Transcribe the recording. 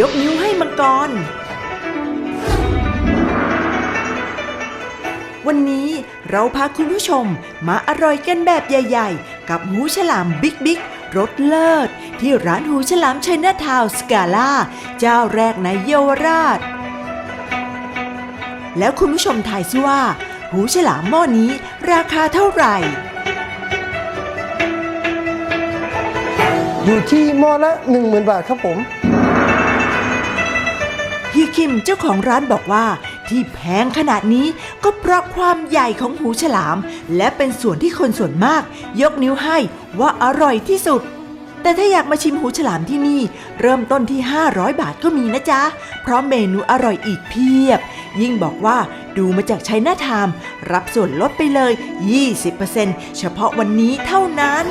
ยกนิ้วันนี้เราพาคุณผู้ชมมาอร่อยกันแบบใหญ่ ๆ กับหูฉลามบิ๊กบิ๊กรสเลิศ ที่ร้านหูฉลามชัยนาทาวน์สกาล่า เจ้าแรกในเยาวราช แล้วคุณผู้ชมทายซิว่า หูฉลามหม้อนี้ราคาเท่าไหร่อยู่ที่หม้อละ 10,000 บาทครับผม คิมเจ้าของร้านบอกว่า ที่แพงขนาดนี้ก็เพราะความใหญ่ของหูฉลาม และเป็นส่วนที่คนส่วนมาก ยกนิ้วให้ว่าอร่อยที่สุด แต่ถ้าอยากมาชิมหูฉลามที่นี่ เริ่มต้นที่ 500 บาทก็มีนะจ๊ะ เพราะเมนูอร่อยอีกเพียบ ยิ่งบอกว่าดูมาจากชัยนาทาม รับส่วนลดไปเลย 20%เฉพาะวันนี้เท่านั้น